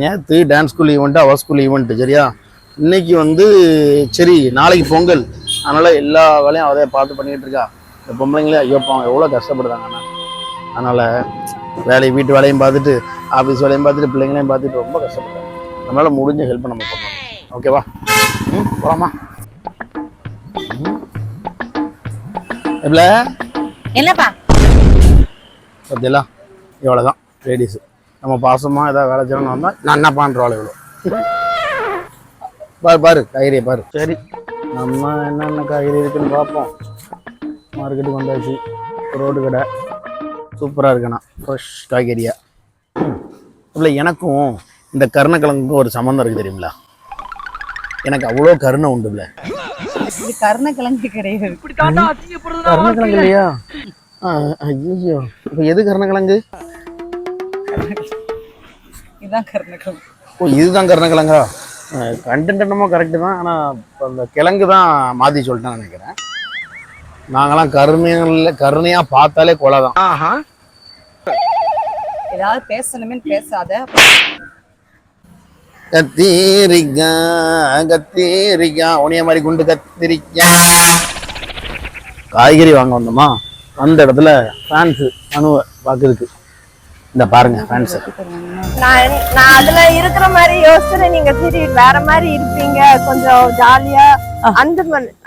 நேற்று dance school event அவர் school event சரியா? இன்னைக்கு வந்து சரி நாளைக்கு பொங்கல். அதனால எல்லா வேலையும் அவரே பார்த்து பண்ணிட்டு இருக்கா. இந்த பொம்பளைங்களே ஐயோ பாவம் எவ்வளோ கஷ்டப்படுறாங்க அண்ணா. அதனால வேலையை வீட்டு வேலையும் பார்த்துட்டு ஆஃபீஸ் வேலையும் பார்த்துட்டு பிள்ளைங்களையும் பார்த்துட்டு ரொம்ப கஷ்டப்படுறாங்க. நம்மளால முடிஞ்ச ஹெல்ப் நம்ம பண்ணணும் ஓகேவா ம் போலாமா? எப்பல என்னப்பா? பார்த்தீங்களா இவ்வளோ தான் லேடிஸு நம்ம பாசமாக ஏதாவது வேலை செய்யணும்னு வந்தால் நான் என்ன பண்ணுறோம் இவ்வளோ பாரு பாரு காய்கறியை பாரு. சரி. நம்ம என்னென்ன காய்கறி இருக்குன்னு பார்ப்போம். மார்க்கெட்டுக்கு வந்தாச்சு. ரோடு கடை. சூப்பராக இருக்குண்ணா ஃப்ரெஷ் காய்கறியா. இல்லை எனக்கும் இந்த கருணக்கிழங்குக்கும் ஒரு சம்மந்தம் இருக்குது தெரியுங்களா எனக்கு அவ்வளோ கருணை உண்டு இல்லை. இது கருணக்கிழங்கு கிடையாது கருணக்கிழங்கு இல்லையா? ஐயோ. இப்போ எது கருணக்கிழங்கு? இதுதான் கருணக்கிழங்கு. ஓ இதுதான் கருணக்கிழங்கா? கண்டென்ட் என்னமோ கரெக்டு தான். ஆனால் இப்போ அந்த கிழங்கு தான் மாற்றி சொல்லிட்டேன்னு நினைக்கிறேன். நாங்களாம் கருணையில் கருணையாக பார்த்தாலே கொலை தான். ஏதாவது பேசணுமே பேசாத. கத்தீரிக்கா கத்தீரிக்கா உனிய மாதிரி குண்டு கத்திரிக்கா. காய்கறி வாங்க வந்தோமா? அந்த இடத்துல ஃபேன்ஸு அணுவை பார்க்கறதுக்கு. இந்த பாருங்க ஃபேன்ஸு நான் நான் அதுல இருக்கிற மாதிரி யோசிச்சுட்டு நீங்க சரி வேற மாதிரி இருப்பீங்க. கொஞ்சம் ஜாலியா அந்த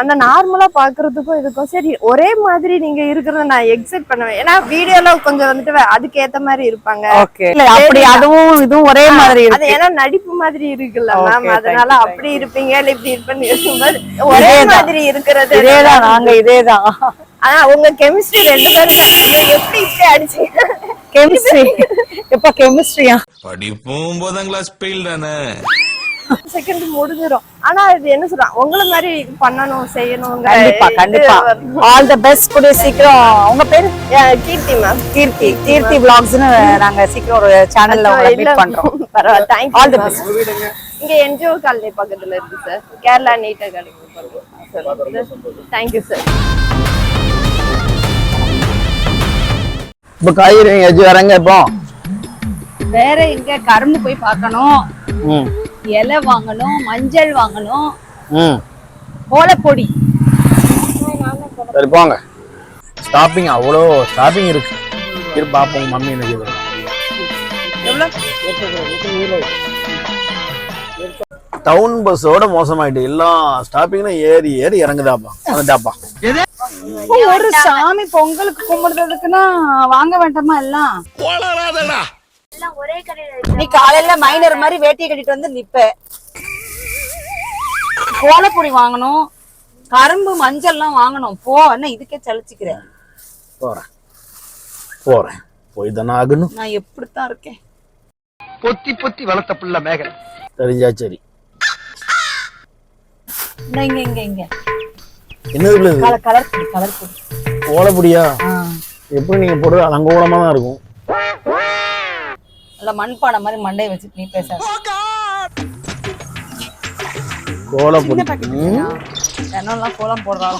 அந்த நார்மலா பாக்குறதுக்கும் இதுக்கும் சரி ஒரே மாதிரி நீங்க இருக்கிறத நான் எக்ஸைட் பண்ணுவேன். ஏன்னா வீடியோல கொஞ்சம் வந்துட்டு அதுக்கு ஏத்த மாதிரி இருப்பாங்க. அப்படி அதுவும் இதுவும் ஒரே மாதிரி அது இருக்கு. ஏன்னா நடிப்பு மாதிரி இருக்குல்ல மேம் அதனால அப்படி இருப்பீங்க இல்ல இப்படி இருப்பேன்னு ஒரே. மாதிரி இருக்கிறது இதேதான் நாங்க இதேதான். ஆனா உங்க கெமிஸ்ட்ரி ரெண்டு பேரும் எப்படி இப்படி அடிச்சீங்க கெமிஸ்ட்ரி இப்ப கெமிஸ்ட்ரியா படிப்பும் ஒன்பதாம் கிளாஸ் ஃபெயில் தானே? செகண்ட் முடிஞ்சிரும். ஆனா இது என்ன சொல்றான் உங்களை மாதிரி பண்ணணும் செய்யணும் கண்டிப்பா கண்டிப்பா. ஆல் தி பெஸ்ட் கூடிய சீக்கிரம். உங்க பேரு? கீர்த்தி மேம் கீர்த்தி கீர்த்தி vlogsனு நாங்க சீக்கிரம் ஒரு சேனல்ல உங்களை மீட் பண்றோம். பரவாயில்ல. Thank you all the best இங்க என்ஜிஓ காலனி பக்கத்துல இருக்கு சார் கேரளா நீட் அகாடமி பக்கத்துல தேங்க்யூ சார் இப்போ காய்கறி எங்கேயாச்சும் வரங்க இப்போ. வேற எங்க கரும்பு போய் பார்க்கணும். இலை வாங்கணும் மஞ்சள் வாங்கணும். கோலப்பொடி சரி போங்க. ஸ்டாப்பிங் அவ்வளோ ஸ்டாப்பிங் இருக்கு. இரு பார்ப்போம் மம்மி எனக்கு இது டவுன் பஸ்ஸோட மோசமாயிட்டு எல்லா ஸ்டாப்பிங்லும் ஏறி ஏறி இறங்குதாப்பா. வந்துட்டாப்பா ஒரு சாமி பொங்கலுக்கு கும்பிடுறதுக்குன்னா வாங்க வேண்டாமா எல்லாம்? நீ காலையில மைனர் மாதிரி வேட்டியை கட்டிட்டு வந்து நிப்ப. கோலப்பொடி வாங்கணும் கரும்பு மஞ்சள்லாம் வாங்கணும். போ என்ன இதுக்கே சலிச்சுக்கிறேன் போறேன் போறேன். போய் தானே ஆகணும். நான் எப்படித்தான் இருக்கேன். பொத்தி பொத்தி வளர்த்த புள்ள மேகலை தெரிஞ்சா சரி. இங்க இங்க இங்க. என்னது கலர் கலர் பொடி கலர் பொடி. ஓலப்படியா ஆ. எப்படி நீங்க போடுறது? அலங்கோலமா தான் இருக்கும். நல்ல மண்பானை மாதிரி மண்டையை வச்சுட்டு நீ பேச கோலப்பொடி ம். தினம்லாம் கோலம் போடுற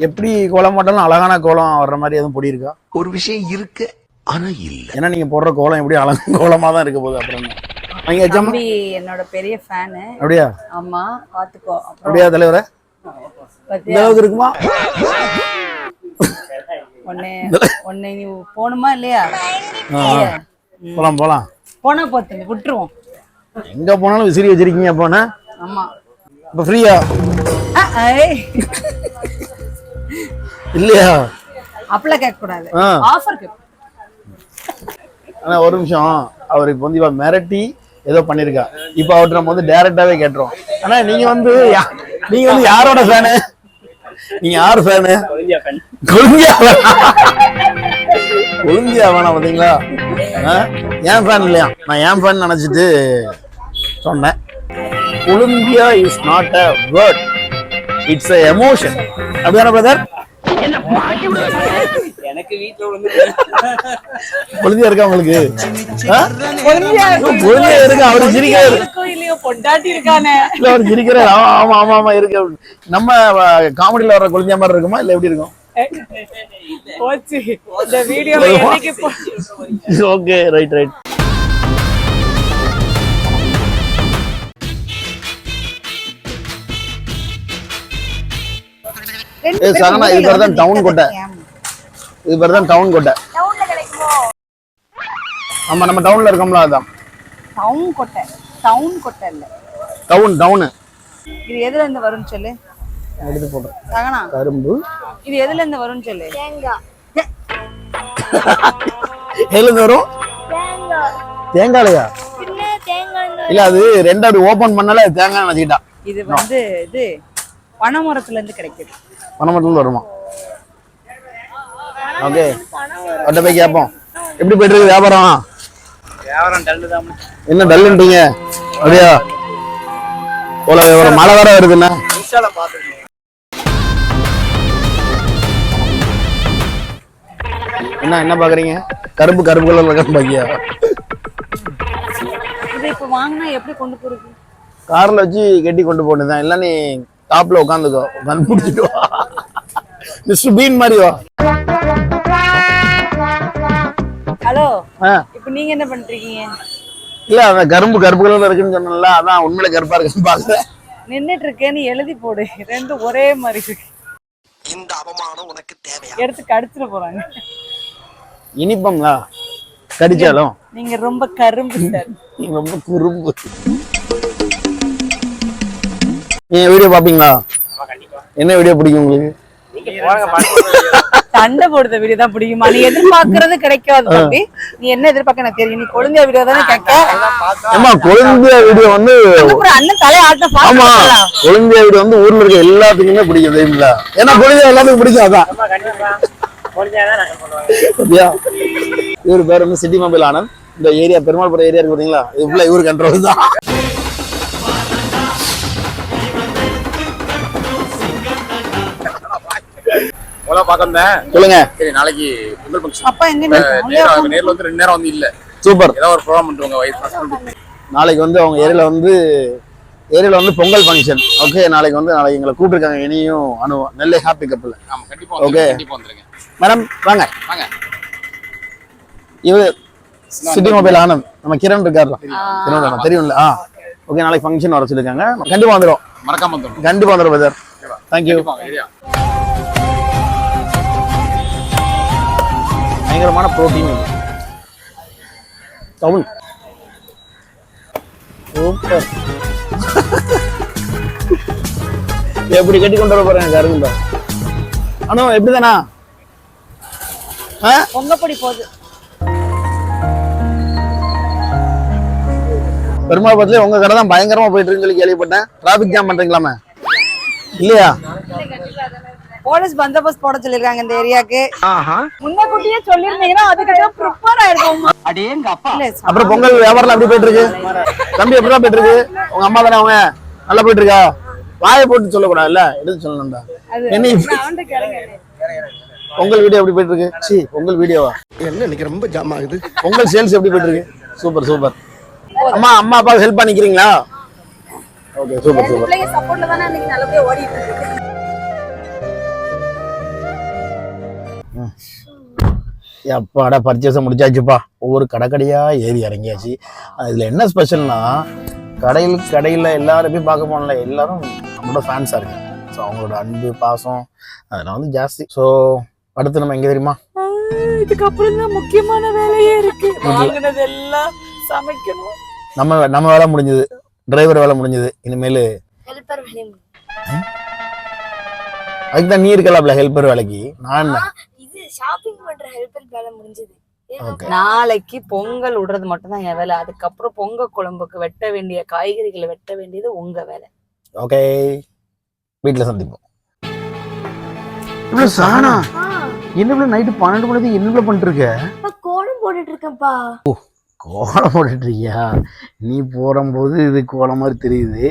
எப்படி கோலம் போட்டாலும் அழகான கோலம் வர்ற மாதிரி எதுவும் பொடி இருக்கா? ஒரு விஷயம் இருக்கு ஆனா இல்ல. ஏன்னா நீங்க போடுற கோலம் எப்படி அழகு கோலமா தான் இருக்க போகுது அப்புறம் என்னோட பெரிய ஃபேனு அப்படியா? ஆமா பாத்துக்கோ. அப்படியா தலைவரே? அளவுக்கு இருக்குமா? உன்னை உன்னை நீ போகணுமா இல்லையா. போலாம் போலாம். போனா போத்து விட்டுருவோம். எங்க போனாலும் விசிறி வச்சிருக்கீங்க போன ஆமா. இப்ப ஃப்ரீயா. இல்லையா? அப்பெல்லாம் கேட்க கூடாது. ஆஃபர் கேட்க ஆனா ஒரு நிமிஷம். அவர் இப்போ வந்து இவ மிரட்டி ஏதோ பண்ணிருக்கா இப்போ அவர்கிட்ட நம்ம வந்து டைரக்டாவே கேட்டுறோம். ஆனா நீங்க வந்து நீங்க வந்து யாரோட ஃபேனு நீங்க யார் ஃபேனு கொழுந்தியா கொழுந்தியா வேணாம் பாத்தீங்களா? என் ஃபேன் இல்லையா? நான் என் ஃபேன் நினைச்சிட்டு சொன்னேன். கொழுந்தியா is not a word it's a emotion அப்படிதானே பிரதர் எனக்கு வீட்டுல இருக்கா உங்களுக்கு? குழந்தையா அவரு சிரிக்கிறாரு. பொண்டாட்டி இல்ல அவர் சிரிக்கிறாரு. ஆமா ஆமா ஆமா இருக்கு. நம்ம காமெடியில வர குழந்தையா மாதிரி இருக்குமா? இல்ல எப்படி இருக்கும்? ஓகே ரைட் ரைட் சகனா இது தான் டவுன் கோட்டை. இது பேர் தான் டவுன் கோட்டை. ஆமா நம்ம டவுன்ல இருக்கோம்ல அதான். டவுன் கொட்டை. டவுன் கொட்டை இல்ல. Town town. இது எதுல இருந்து வரும்னு சொல்லு. எடுத்து போடுறேன். சகனா கரும்பு. இது எதுல இருந்து வரும்னு சொல்லு. எதுல இருந்து வரும்? தேங்காய்லையா? இல்ல அது ரெண்டாவது ஓபன் பண்ணாலே தேங்காய் நினைச்சிக்கிட்டா இது வந்து இது பனைமரத்துல இருந்து கிடைக்குது. பணமரத்துல இருந்து வருமா? ஓகே. அவட்ட போய் கேட்போம். எப்படி போயிட்டு இருக்கு வியாபாரம் என்ன டல்லுன்றீங்க அப்படியா? போல ஒரு மழை வேற வருதுண்ணா என்ன? என்ன பாக்குறீங்க கரும்பு கரும்பு கலர்ல இருக்கான்னு பாக்கியா? இது இப்ப வாங்கினா எப்படி கொண்டு போறது? கார்ல வச்சு கட்டி கொண்டு போனதுதான் இல்ல நீ டாப்ல உட்காந்துக்கோ. உட்காந்து முடிச்சுட்டு வா. மிஸ்டர் பீன் மாதிரி வா. ஹலோ இப்ப நீங்க என்ன பண்றீங்க? இல்ல அந்த கரும்பு கருப்பு கலர்ல இருக்குன்னு சொன்னல அதான் உண்மையில கருப்பா இருக்குன்னு பாக்குறேன் நின்னுட்டு இருக்கேன்னு எழுதி போடு ரெண்டும் ஒரே மாதிரி இருக்கு. இந்த அவமானம் உனக்கு தேவையா? எடுத்து கடிச்சிட போறாங்க. இனிப்பம்ல கடிச்சாலும்? நீங்க ரொம்ப கரும்பு சார். நீ ரொம்ப குறும்பு. நீங்க வீடியோ பாப்பீங்களா என்ன வீடியோ பிடிக்கும் உங்களுக்கு? சண்டை போடுற வீடியோ தான் பிடிக்குமா? நீ எதிர்பார்க்கறது கிடைக்காது தம்பி. நீ என்ன எதிர்பார்க்க எனக்கு தெரியும். நீ கொழுந்தியா வீடியோ தானே கேட்க? கொழுந்தியா வீடியோ வந்து அண்ணன் தலை ஆட்ட ஆமா பாக்கலாம் கொழுந்தியா வீடியோ வந்து ஊர்ல இருக்க எல்லாத்துக்குமே பிடிக்கும் தெரியுங்களா ஏன்னா கொழுந்தியா எல்லாத்துக்கும் பிடிக்கும் அதான். இவர் பேர் வந்து சிட்டி மொபைல் ஆனந்த். இந்த ஏரியா பெருமாள்புரம் ஏரியா இருக்கு பாத்தீங்களா? இது ஃபுல்லா இவர் கண்ட்ரோல் தான். முதல்ல பார்க்கறேன். சொல்லுங்க. சரி நாளைக்கு பொங்கல் ஃபங்க்ஷன் அப்பா எங்க நேர்ல வந்து ரெண்டு நேரம் வந்து இல்ல. சூப்பர். ஏதாவது ஒரு ப்ரோக்ராம் பண்ணுவாங்க வயசு நாளைக்கு வந்து அவங்க ஏரியால வந்து ஏரியால வந்து பொங்கல் ஃபங்க்ஷன் ஓகே நாளைக்கு வந்து நாளைக்கு எங்களை கூப்பிட்டுருக்காங்க இனியும் அனுவம் நெல்லை ஹாப்பி கப்பல் வந்துருங்க மேடம் வாங்க. வாங்க. இவர் சிட்டி மொபைல் ஆனந்த். நம்ம கிரண் இருக்காருல. கிரண் தெரியும்ல? ஆ. ஓகே நாளைக்கு ஃபங்க்ஷன் வர சொல்லிருக்காங்க கண்டிப்பா வந்துடும் மறக்காம வந்துரும். கண்டிப்பா வந்துடும் பிரதர் தேங்க்யூ பயங்கரமான ப்ரோட்டீன் சூப்பர் எப்படி கட்டி கொண்டு வர போறேன் கரும்பு அண்ணா எப்படிதானா? பொங்கப்பொடி போகுது பெருமாள்புரத்துல உங்க கடை தான் பயங்கரமா போயிட்டு இருக்குன்னு சொல்லி கேள்விப்பட்டேன். டிராபிக் ஜாம் பண்றீங்களாமே? இல்லையா? போலீஸ் பந்தோபஸ்த் போட சொல்லிருக்காங்க இந்த ஏரியாக்கு. ஆஹா. முன்னக்கூட்டியே சொல்லிருந்தீங்கன்னா அதுக்கு ப்ரிப்பேர் ஆயிருக்கும். அடேங்க அப்பா. இல்ல அப்புறம் பொங்கல் வியாபாரம் எப்படி போயிட்டு இருக்கு தம்பி எப்படிதான் போயிட்டு இருக்கு உங்க அம்மா தானே அவங்க? நல்லா போயிட்டு இருக்கா வாயை போட்டு சொல்லக்கூடாதுல்ல எடுத்து சொல்லணும்டா. என்ன பொங்கல் வீடியோ எப்படி போயிட்டு இருக்கு சி பொங்கல் வீடியோவா? என்ன இன்னைக்கு ரொம்ப ஜாம் ஆகுது. பொங்கல் சேல்ஸ் எப்படி போயிட்டு இருக்கு சூப்பர். சூப்பர் அம்மா அம்மா அப்பா ஹெல்ப் பண்ணிக்கிறீங்களா? ஓகே சூப்பர் சூப்பர் எப்பாடா பர்ச்சேஸை முடிச்சாச்சுப்பா? ஒவ்வொரு கடை கடையா ஏறி இறங்கியாச்சு. இதுல என்ன ஸ்பெஷல்னா கடையில் கடையில் எல்லாரும் பார்க்க போனல. எல்லாரும் நம்மளோட ஃபேன்ஸாக இருக்கு ஸோ அவங்களோட அன்பு பாசம் அதெல்லாம் வந்து ஜாஸ்தி. ஸோ அடுத்து நம்ம எங்கே தெரியுமா? இதுக்கப்புறம் தான் முக்கியமான வேலையே இருக்கு. வாங்கினது எல்லாம் சமைக்கணும். நம்ம நம்ம வேலை முடிஞ்சது. டிரைவர் வேலை முடிஞ்சது. இனிமேல் அதுக்கு தான் நீ இருக்கலாம்ல ஹெல்ப்பர் வேலைக்கு. நான் என்ன? இது ஷாப்பிங் பண்ற ஹெல்ப்பர் வேலை முடிஞ்சது. நாளைக்கு பொங்கல் விடுறது மட்டும் தான் என் வேலை. அதுக்கப்புறம் பொங்க குழம்புக்கு வெட்ட வேண்டிய காய்கறிகளை வெட்ட வேண்டியது உங்க வேலை. ஓகே வீட்டில் சந்திப்போம். சாணா என்ன நைட்டு பன்னெண்டு மணிக்கு என்ன பண்ணிட்டு இருக்க அப்பா கோலம் போட்டுட்டு இருக்கேன்ப்பா கோலம் போட்டுட்டு இருக்கியா நீ போடும்போது இது கோலம் மாதிரி தெரியுது.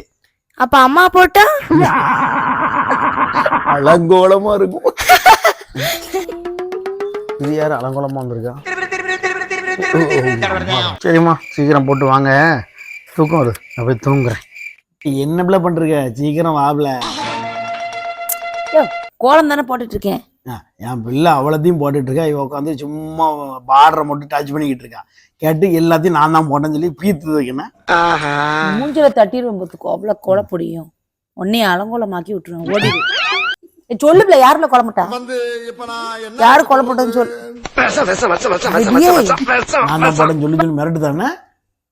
அப்ப அம்மா போட்டா? அலங்கோலமா இருக்கும். இது யாரு அலங்கோலமா வந்திருக்கா? சரிம்மா சீக்கிரம் போட்டு வாங்க. தூக்கம் வருது. நான் போய் தூங்குறேன். என்ன பிள்ளை பண்ணிருக்க சீக்கிரம் வாப்ல. கோலம் தானே போட்டுட்டு இருக்கேன் என் பிள்ளை அவ்வளோத்தையும் போட்டுட்டு இருக்கா இவ உட்காந்து சும்மா பார்டரை மட்டும் டச் பண்ணிக்கிட்டு இருக்கா. கேட்டு எல்லாத்தையும் நான் தான் போட்டேன்னு சொல்லி பீத்து வைக்கணும் மூஞ்சில தட்டிடுவோம் பார்த்துக்கோ. அவ்வளோ கொலை பொடியும் உன்னைய அலங்கோலமாக்கி விட்டுருவேன். ஓடிடு. ஏய், சொல்லு பிள்ளை யாருல குழம்புட்டா வந்து இப்ப நான் யாரு கொலை போட்டதுன்னு சொல்லு. நான் தான் போட்டேன்னு சொல்லி சொல்லி மிரட்டு தானே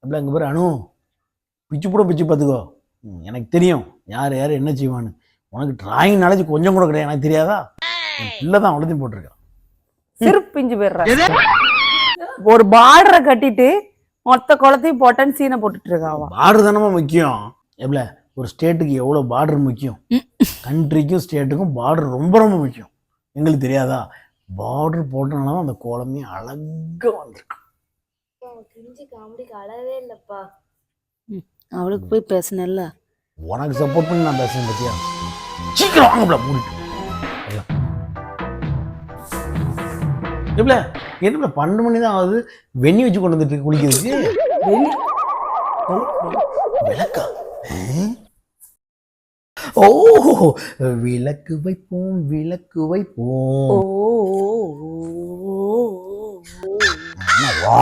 அப்படியே அங்கே பேர் அனு. பிச்சு கூட பிச்சு பார்த்துக்கோ. எனக்கு தெரியும். யார் யார் என்ன செய்வான்னு. உனக்கு டிராயிங் நாலேஜ் கொஞ்சம் கூட கிடையாது. எனக்கு தெரியாதா? என் பிள்ளை தான் அவ்வளோத்தையும் போட்டிருக்கான். சிறுப்பிஞ்சு போயிடுற ஒரு பார்டரை கட்டிட்டு மொத்த குளத்தையும் போட்டேன்னு சீனை போட்டுட்டு இருக்காவா பார்டர் தானமா முக்கியம். எவ்வளோ ஒரு ஸ்டேட்டுக்கு எவ்வளோ பார்டர் முக்கியம்? கண்ட்ரிக்கும் ஸ்டேட்டுக்கும் பார்டர் ரொம்ப ரொம்ப முக்கியம். எங்களுக்கு தெரியாதா? பார்டர் போட்டனால தான் அந்த கோலமே அழகா வந்திருக்கு. அவளுக்கு போய் பேசினல்ல உனக்கு சப்போர்ட் பண்ணி நான் பேசுறேன் பத்தியா? சீக்கிரம் வாங்கப்பட மூடிட்டு. எப்பல என்ன பன்னெண்டு மணி தான் ஆகுது. வெண்ணி வச்சு கொண்டு வந்துட்டு குளிக்கிறதுக்கு. விளக்கா? ஓ விளக்கு வைப்போம் விளக்கு வைப்போம் என்ன வா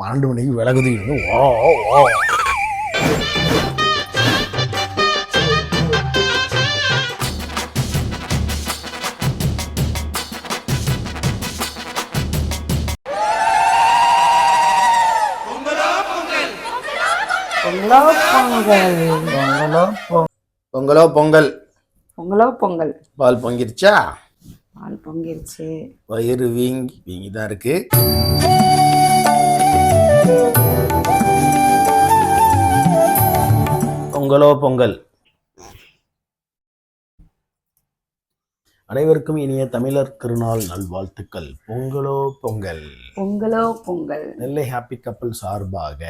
பன்னெண்டு மணிக்கு விளக்கு தூக்கிட்டு வா வா பொங்கலோ பொங்கல் பொங்கலோ பொ- பொங்கலோ பொங்கல்? பொங்கலோ பொங்கல். பால் பொங்கிருச்சா? பால் பொங்கிருச்சு. வயிறு வீங்கி வீங்கி தான் இருக்கு. பொங்கலோ பொங்கல்? அனைவருக்கும் இனிய தமிழர் திருநாள் நல்வாழ்த்துக்கள். பொங்கலோ பொங்கல். பொங்கலோ பொங்கல். நெல்லை ஹாப்பி கப்பல் சார்பாக